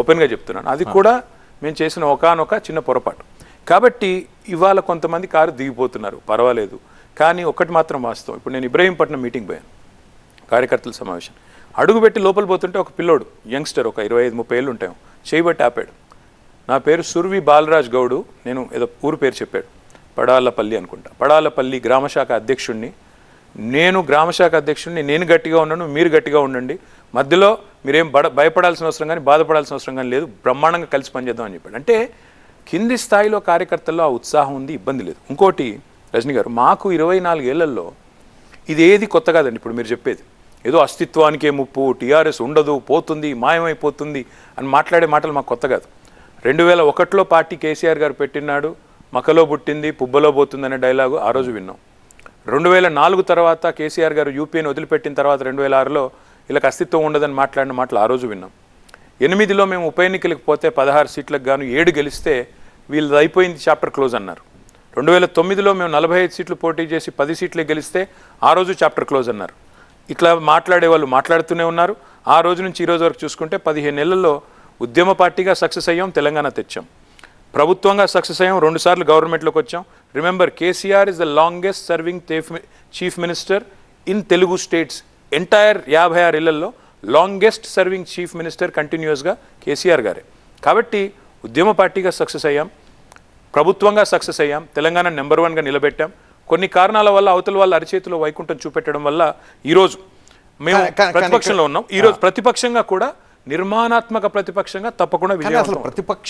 ఓపెన్గా చెప్తున్నాను. అది కూడా మేము చేసిన ఒకానొక చిన్న పొరపాటు. కాబట్టి ఇవాళ కొంతమంది కారు దిగిపోతున్నారు. పర్వాలేదు. కానీ ఒకటి మాత్రం వాస్తవం. ఇప్పుడు నేను ఇబ్రహీంపట్నం మీటింగ్ పోయాను. కార్యకర్తల సమావేశం. అడుగుపెట్టి లోపల పోతుంటే ఒక పిల్లోడు యంగ్స్టర్ ఒక ఇరవై ఐదు ముప్పై ఏళ్ళు ఉంటాయి చేయబట్టి ఆపాడు. నా పేరు సుర్వి బాలరాజ్ గౌడు. నేను ఏదో ఊరు పేరు చెప్పాడు. పడాలపల్లి అనుకుంటా. పడాలపల్లి గ్రామశాఖ అధ్యక్షుడిని నేను గ్రామశాఖ అధ్యక్షుడిని నేను గట్టిగా ఉన్నాను. మీరు గట్టిగా ఉండండి. మధ్యలో మీరేం బడ భయపడాల్సిన అవసరం కానీ బాధపడాల్సిన అవసరం కానీ లేదు. బ్రహ్మాండంగా కలిసి పనిచేద్దాం అని చెప్పాడు. అంటే కింది స్థాయిలో కార్యకర్తల్లో ఆ ఉత్సాహం ఉంది ఇబ్బంది లేదు. ఇంకోటి రజనీ గారు మాకు ఇరవై నాలుగేళ్ళలో ఇది ఏది కొత్త కాదండి ఇప్పుడు మీరు చెప్పేది. ఏదో అస్తిత్వానికే ముప్పు టీఆర్ఎస్ ఉండదు పోతుంది మాయమైపోతుంది అని మాట్లాడే మాటలు మాకు కొత్త కాదు. రెండు వేల ఒకటిలో పార్టీ కేసీఆర్ గారు పెట్టినాడు మకలో పుట్టింది పుబ్బలో పోతుంది అనే డైలాగు ఆ రోజు విన్నాం. రెండు వేల నాలుగు తర్వాత కేసీఆర్ గారు యూపీని వదిలిపెట్టిన తర్వాత రెండు వేల ఆరులో వీళ్ళకి అస్తిత్వం ఉండదని మాట్లాడిన మాటలు ఆ రోజు విన్నాం. ఎనిమిదిలో మేము ఉప ఎన్నికలకు పోతే పదహారు సీట్లకు గాను ఏడు గెలిస్తే వీళ్ళది అయిపోయింది చాప్టర్ క్లోజ్ అన్నారు. రెండు వేల తొమ్మిదిలో మేము నలభై ఐదు సీట్లు పోటీ చేసి పది సీట్లే గెలిస్తే ఆ రోజు చాప్టర్ క్లోజ్ అన్నారు. ఇట్లా మాట్లాడే వాళ్ళు మాట్లాడుతూనే ఉన్నారు. ఆ రోజు నుంచి ఈ రోజు వరకు చూసుకుంటే పదిహేను నెలల్లో ఉద్యమ పార్టీగా సక్సెస్ అయ్యాం తెలంగాణ తెచ్చాం. ప్రభుత్వంగా సక్సెస్ అయ్యాం రెండుసార్లు గవర్నమెంట్లోకి వచ్చాం. Remember KCR is the longest serving chief minister in Telugu states entire యాభై ఆరు ఇళ్ళలో లాంగెస్ట్ సర్వింగ్ చీఫ్ మినిస్టర్ కంటిన్యూస్గా కేసీఆర్ గారే. కాబట్టి ఉద్యమ పార్టీగా సక్సెస్ అయ్యాం ప్రభుత్వంగా సక్సెస్ అయ్యాం తెలంగాణ నెంబర్ వన్గా నిలబెట్టాం. కొన్ని కారణాల వల్ల అవతల వాళ్ళ అరిచేతిలో వైకుంఠం చూపెట్టడం వల్ల ఈరోజు మేము ప్రతిపక్షంలో ఉన్నాం. ఈరోజు ప్రతిపక్షంగా కూడా నిర్మాణాత్మక ప్రతిపక్షంగా తప్పకుండా విజయవంతం ప్రతిపక్ష